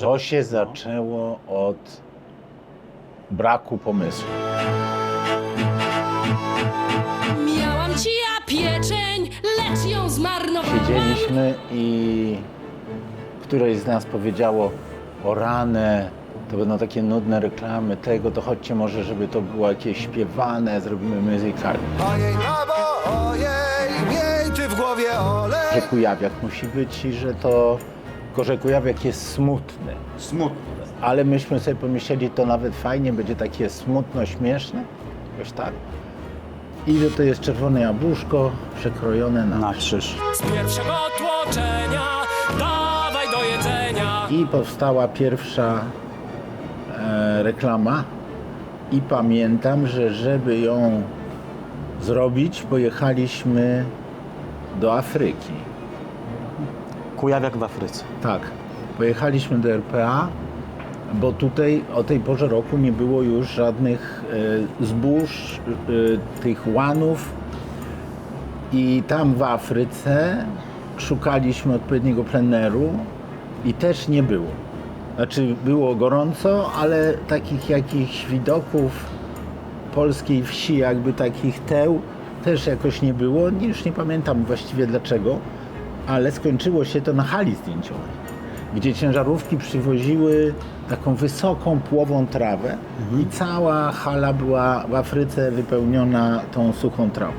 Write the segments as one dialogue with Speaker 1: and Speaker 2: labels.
Speaker 1: To się zaczęło od braku pomysłu.
Speaker 2: Miałam ci ja pieczeń, lecz ją zmarnowałam.
Speaker 1: Siedzieliśmy i któreś z nas powiedziało o ranę, to będą takie nudne reklamy tego, to chodźcie może, żeby to było jakieś śpiewane, zrobimy musical.
Speaker 3: Ojej, babo, ojej, miej ty w głowie olej.
Speaker 1: Że Kujawiak musi być i że to, tylko że Kujawiak jest smutny.
Speaker 4: Smutne.
Speaker 1: Ale myśmy sobie pomyśleli, to nawet fajnie będzie takie smutno, śmieszne, jakoś tak. I że to jest czerwone jabłuszko przekrojone na
Speaker 4: Na krzyż.
Speaker 5: Z pierwszego tłoczenia dawaj do jedzenia.
Speaker 1: I powstała pierwsza e, reklama. I pamiętam, że żeby ją zrobić, pojechaliśmy do Afryki.
Speaker 4: Kujawiak w Afryce.
Speaker 1: Tak, pojechaliśmy do RPA, bo tutaj o tej porze roku nie było już żadnych e, zbóż, e, tych łanów. I tam w Afryce szukaliśmy odpowiedniego pleneru i też nie było. Znaczy było gorąco, ale takich jakichś widoków polskiej wsi, jakby takich teł, też jakoś nie było. Już nie pamiętam właściwie dlaczego, ale skończyło się to na hali zdjęciowej, gdzie ciężarówki przywoziły taką wysoką, płową trawę i cała hala była w Afryce wypełniona tą suchą trawą.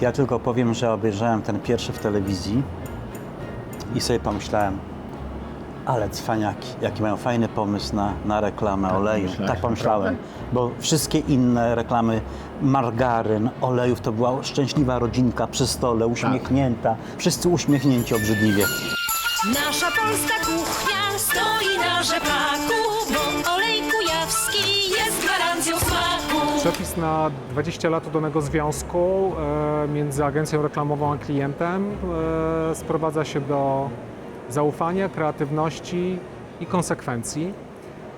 Speaker 4: Ja tylko powiem, że obejrzałem ten pierwszy w telewizji i sobie pomyślałem, ale cwaniaki, jaki mają fajny pomysł na, na reklamę oleju.
Speaker 1: pomyślałeś,
Speaker 4: Tak pomyślałem,
Speaker 1: naprawdę?
Speaker 4: bo wszystkie inne reklamy margaryn, olejów to była szczęśliwa rodzinka przy stole, uśmiechnięta, wszyscy uśmiechnięci obrzydliwie.
Speaker 2: Nasza polska kuchnia stoi na rzepaku, bo olej kujawski jest gwarancją smaku.
Speaker 6: Przepis na 20 lat udanego związku e, między agencją reklamową a klientem e, sprowadza się do zaufania, kreatywności i konsekwencji.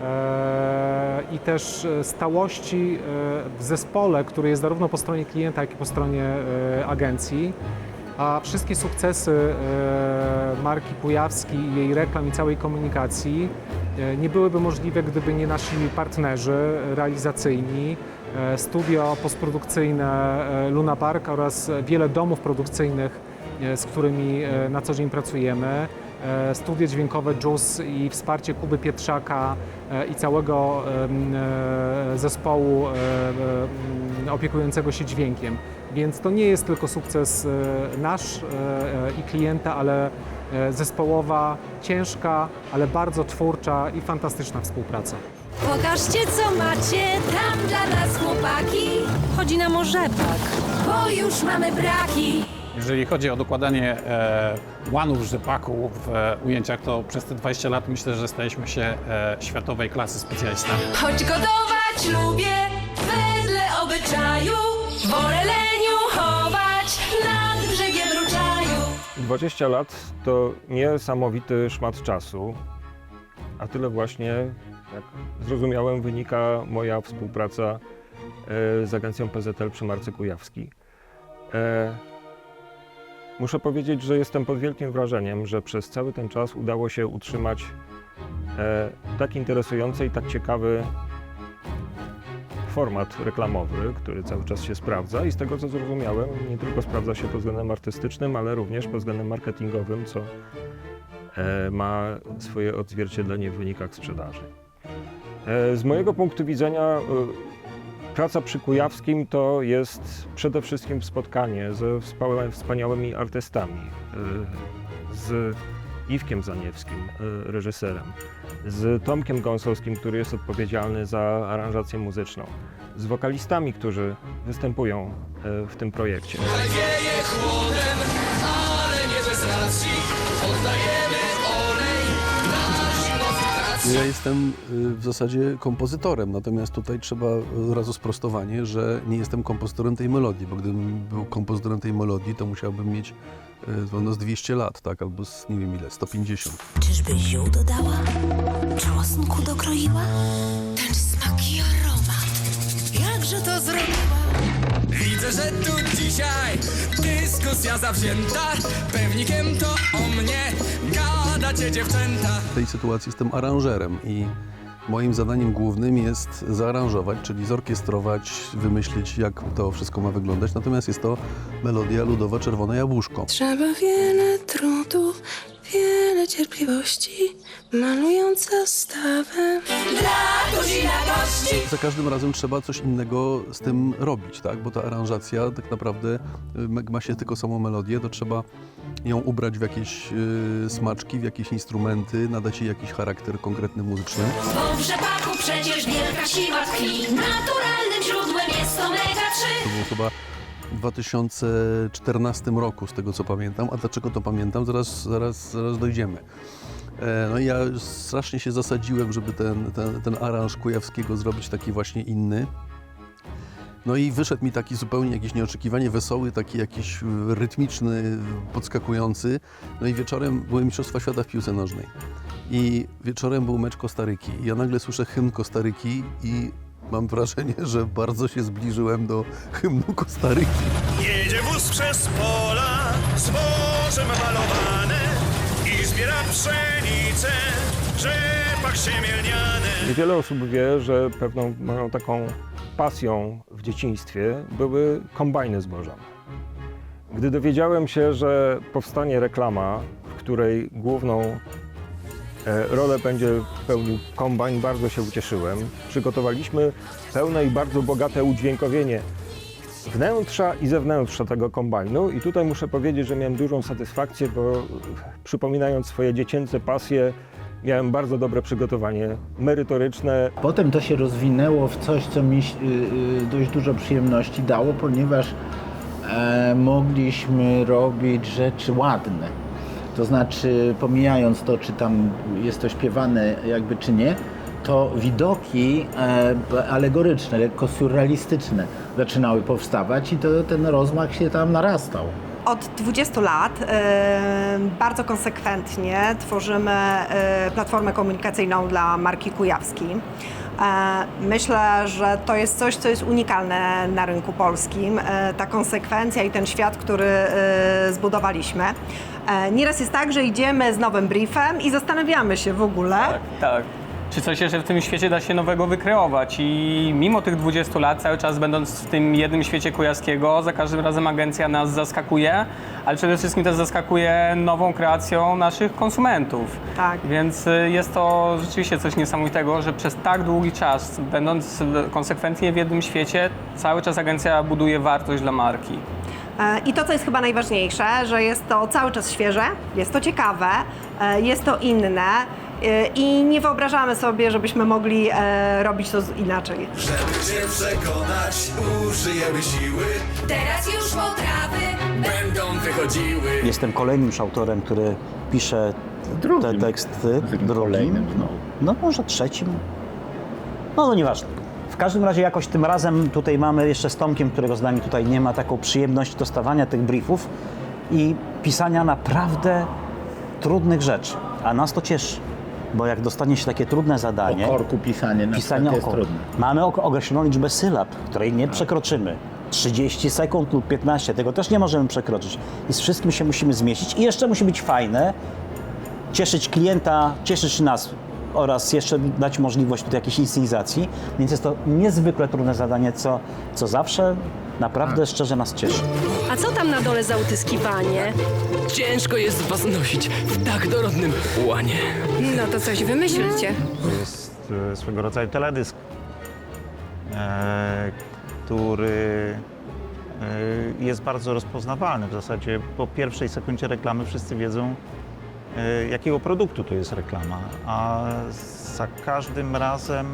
Speaker 6: E, I też e, stałości e, w zespole, który jest zarówno po stronie klienta, jak i po stronie agencji. A wszystkie sukcesy marki Kujawski, jej reklam i całej komunikacji nie byłyby możliwe, gdyby nie nasi partnerzy realizacyjni, studio postprodukcyjne Luna Park oraz wiele domów produkcyjnych, z którymi na co dzień pracujemy. E, Studio dźwiękowe JUS i wsparcie Kuby Pietrzaka e, i całego e, zespołu opiekującego się dźwiękiem. Więc to nie jest tylko sukces nasz i klienta, ale zespołowa, ciężka, ale bardzo twórcza i fantastyczna współpraca.
Speaker 2: Pokażcie co macie tam dla nas chłopaki. Chodzi nam o rzepak, bo już mamy braki.
Speaker 7: Jeżeli chodzi o dokładanie e, łanów, rzepaków w e, ujęciach, to przez te 20 lat myślę, że staliśmy się e, światowej klasy specjalistami.
Speaker 2: Choć gotować lubię wedle obyczaju, wolę leniu chować nad brzegiem ruczaju.
Speaker 8: 20 lat to niesamowity szmat czasu, a tyle właśnie, jak zrozumiałem, wynika moja współpraca e, z agencją PZL przy Marce Kujawski. Muszę powiedzieć, że jestem pod wielkim wrażeniem, że przez cały ten czas udało się utrzymać e, tak interesujący i tak ciekawy format reklamowy, który cały czas się sprawdza i z tego co zrozumiałem, nie tylko sprawdza się pod względem artystycznym, ale również pod względem marketingowym, co e, ma swoje odzwierciedlenie w wynikach sprzedaży. E, z mojego punktu widzenia e, praca przy Kujawskim to jest przede wszystkim spotkanie ze wspaniałymi, artystami, e, z Iwkiem Zaniewskim, e, reżyserem, z Tomkiem Gąsowskim, który jest odpowiedzialny za aranżację muzyczną, z wokalistami, którzy występują e, w tym projekcie.
Speaker 9: Ja jestem y, w zasadzie kompozytorem, natomiast tutaj trzeba od razu sprostowanie, że nie jestem kompozytorem tej melodii, bo gdybym był kompozytorem tej melodii, to musiałbym mieć no, z 200 lat, tak, albo z nie wiem ile, 150.
Speaker 2: Czyżby ziół dodała? Czosnku dokroiła? Ten smak i aromat, jakże to zrobiła?
Speaker 5: Widzę, że tu dzisiaj dyskusja zawzięta. Pewnikiem to o mnie. Gala wpadacie dziewczęta.
Speaker 9: W tej sytuacji jestem aranżerem i moim zadaniem głównym jest zaaranżować, czyli zorkiestrować, wymyślić, jak to wszystko ma wyglądać. Natomiast jest to melodia ludowa Czerwone Jabłuszko.
Speaker 2: Trzeba wiele trudu, wiele cierpliwości, malując zastawę.
Speaker 9: Za każdym razem trzeba coś innego z tym robić, tak? Bo ta aranżacja tak naprawdę y, ma się tylko samą melodię, to trzeba ją ubrać w jakieś y, smaczki, w jakieś instrumenty, nadać jej jakiś charakter konkretny muzyczny.
Speaker 2: Bo w rzepaku przecież wielka siła tkwi, naturalnym źródłem jest omega-3.
Speaker 9: To było chyba w 2014 roku, z tego co pamiętam. A dlaczego to pamiętam? Zaraz, zaraz, zaraz dojdziemy. E, No i ja strasznie się zasadziłem, żeby ten, ten, ten aranż Kujawskiego zrobić taki właśnie inny. No i wyszedł mi taki zupełnie jakiś nieoczekiwanie wesoły, taki jakiś y, rytmiczny, podskakujący. No i wieczorem były Mistrzostwa Świata w piłce nożnej. I wieczorem był mecz Kostaryki. Ja nagle słyszę hymn Kostaryki i mam wrażenie, że bardzo się zbliżyłem do hymnu Kostaryki.
Speaker 3: Jedzie wóz przez pola, zbożem malowane zbiera pszenicę, rzepak siemielniane.
Speaker 8: Niewiele osób wie, że pewną moją taką pasją w dzieciństwie były kombajny zbożowe. Gdy dowiedziałem się, że powstanie reklama, w której główną e, rolę będzie pełnił kombajn, bardzo się ucieszyłem. Przygotowaliśmy pełne i bardzo bogate udźwiękowienie wnętrza i zewnętrza tego kombajnu i tutaj muszę powiedzieć, że miałem dużą satysfakcję, bo e, przypominając swoje dziecięce pasje, miałem bardzo dobre przygotowanie merytoryczne,
Speaker 1: Potem to się rozwinęło w coś, co mi y, y, dość dużo przyjemności dało, ponieważ e, mogliśmy robić rzeczy ładne. To znaczy, pomijając to, czy tam jest to śpiewane jakby czy nie, to widoki e, alegoryczne, lekko surrealistyczne zaczynały powstawać i to, ten rozmach się tam narastał.
Speaker 10: Od 20 lat e, bardzo konsekwentnie tworzymy e, platformę komunikacyjną dla marki Kujawski. Myślę, że to jest coś, co jest unikalne na rynku polskim. Ta konsekwencja i ten świat, który zbudowaliśmy. Nieraz jest tak, że idziemy z nowym briefem i zastanawiamy się w ogóle,
Speaker 11: Tak. Czy coś jeszcze w tym świecie da się nowego wykreować? I mimo tych 20 lat, cały czas będąc w tym jednym świecie kujawskiego, za każdym razem agencja nas zaskakuje, ale przede wszystkim też zaskakuje nową kreacją naszych konsumentów.
Speaker 10: Tak.
Speaker 11: Więc y, jest to rzeczywiście coś niesamowitego, że przez tak długi czas, będąc konsekwentnie w jednym świecie, cały czas agencja buduje wartość dla marki.
Speaker 10: E, I to, co jest chyba najważniejsze, że jest to cały czas świeże, jest to ciekawe, e, jest to inne i nie wyobrażamy sobie, żebyśmy mogli e, robić to inaczej.
Speaker 5: Żeby cię przekonać, użyjemy siły.
Speaker 2: Teraz już potrawy
Speaker 5: Będą wychodziły.
Speaker 4: Jestem kolejnym już autorem, który pisze te
Speaker 1: Drugim.
Speaker 4: teksty.
Speaker 1: Drugim, kolejnym znowu.
Speaker 4: No może trzecim. No, no nieważne. W każdym razie jakoś tym razem tutaj mamy jeszcze z Tomkiem, którego z nami tutaj nie ma, taką przyjemność dostawania tych briefów i pisania naprawdę trudnych rzeczy. A nas to cieszy, bo jak dostanie się takie trudne zadanie,
Speaker 1: O korku pisanie na
Speaker 4: pisanie
Speaker 1: jest
Speaker 4: oko.
Speaker 1: trudne.
Speaker 4: Mamy ok- określoną liczbę sylab, której nie przekroczymy. 30 sekund lub 15, tego też nie możemy przekroczyć. I z wszystkim się musimy zmieścić i jeszcze musi być fajne, cieszyć klienta, cieszyć nas oraz jeszcze dać możliwość tutaj jakiejś inscenizacji, więc jest to niezwykle trudne zadanie, co, co zawsze naprawdę szczerze nas cieszy.
Speaker 2: A co tam na dole za utyskiwanie?
Speaker 5: Ciężko jest was nosić w tak dorodnym łanie.
Speaker 2: No to coś wymyślcie.
Speaker 12: To jest e, swego rodzaju teledysk, e, który e, jest bardzo rozpoznawalny. W zasadzie po pierwszej sekundzie reklamy wszyscy wiedzą, jakiego produktu to jest reklama, a za każdym razem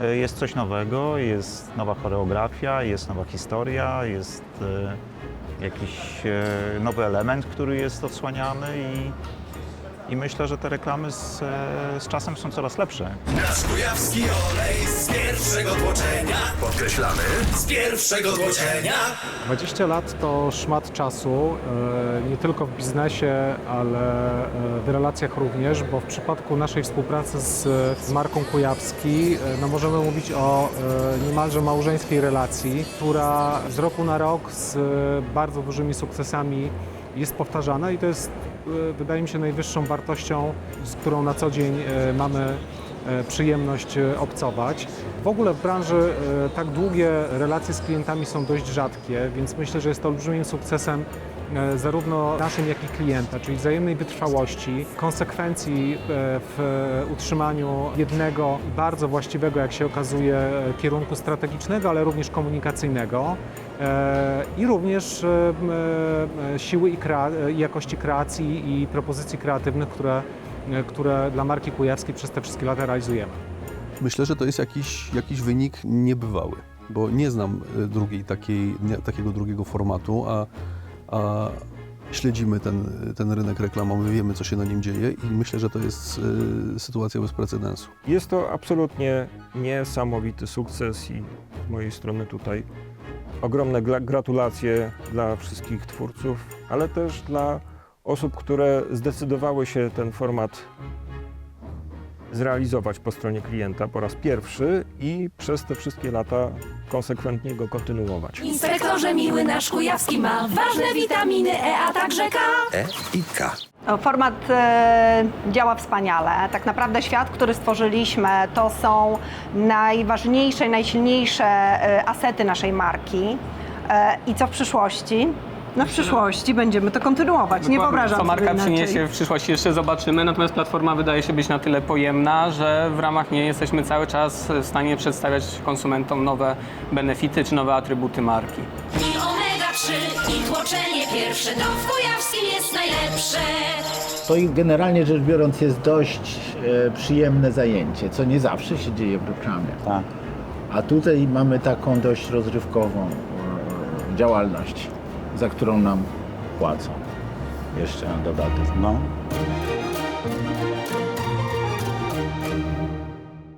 Speaker 12: e, jest coś nowego, jest nowa choreografia, jest nowa historia, jest e, jakiś e, nowy element, który jest odsłaniany i, i myślę, że te reklamy z, e, z czasem są coraz lepsze.
Speaker 5: Nasz kujawski olej z pierwszego tłoczenia. Podkreślamy, z pierwszego tłoczenia.
Speaker 6: 20 lat to szmat czasu, e, nie tylko w biznesie, ale e, w relacjach również, bo w przypadku naszej współpracy z, z marką Kujawski no możemy mówić o niemalże małżeńskiej relacji, która z roku na rok z bardzo dużymi sukcesami jest powtarzana i to jest, e, wydaje mi się, najwyższą wartością, z którą na co dzień e, mamy e, przyjemność obcować. W ogóle w branży tak długie relacje z klientami są dość rzadkie, więc myślę, że jest to olbrzymim sukcesem zarówno naszym, jak i klienta, czyli wzajemnej wytrwałości, konsekwencji e, w utrzymaniu jednego bardzo właściwego, jak się okazuje, e, kierunku strategicznego, ale również komunikacyjnego e, i również e, e, siły i, jakości kreacji i propozycji kreatywnych, które, e, które dla marki Kujawskiej przez te wszystkie lata realizujemy.
Speaker 9: Myślę, że to jest jakiś, jakiś wynik niebywały, bo nie znam drugiej takiej, takiego drugiego formatu, a, a śledzimy ten, ten rynek reklamowy, wiemy co się na nim dzieje i myślę, że to jest y, sytuacja bez precedensu.
Speaker 8: Jest to absolutnie niesamowity sukces i z mojej strony tutaj ogromne gra- gratulacje dla wszystkich twórców, ale też dla osób, które zdecydowały się ten format zrealizować po stronie klienta po raz pierwszy i przez te wszystkie lata konsekwentnie go kontynuować.
Speaker 2: Inspektorze miły nasz Kujawski ma ważne witaminy E, a także K.
Speaker 3: E i K.
Speaker 10: Format e, działa wspaniale. Tak naprawdę świat, który stworzyliśmy, to są najważniejsze, najsilniejsze e, asety naszej marki. E, I co w przyszłości? No w przyszłości będziemy to kontynuować. Nie wyobrażam
Speaker 11: Co
Speaker 10: sobie
Speaker 11: marka
Speaker 10: inaczej.
Speaker 11: przyniesie w przyszłości jeszcze zobaczymy, natomiast platforma wydaje się być na tyle pojemna, że w ramach niej jesteśmy cały czas w stanie przedstawiać konsumentom nowe benefity czy nowe atrybuty marki.
Speaker 2: I omega-3 i tłoczenie pierwsze to w Kujawskim jest najlepsze.
Speaker 1: To i generalnie rzecz biorąc jest dość e, przyjemne zajęcie, co nie zawsze się dzieje w reklamie.
Speaker 4: Tak.
Speaker 1: A tutaj mamy taką dość rozrywkową e, działalność, za którą nam płacą. Jeszcze na dodatek.
Speaker 4: No.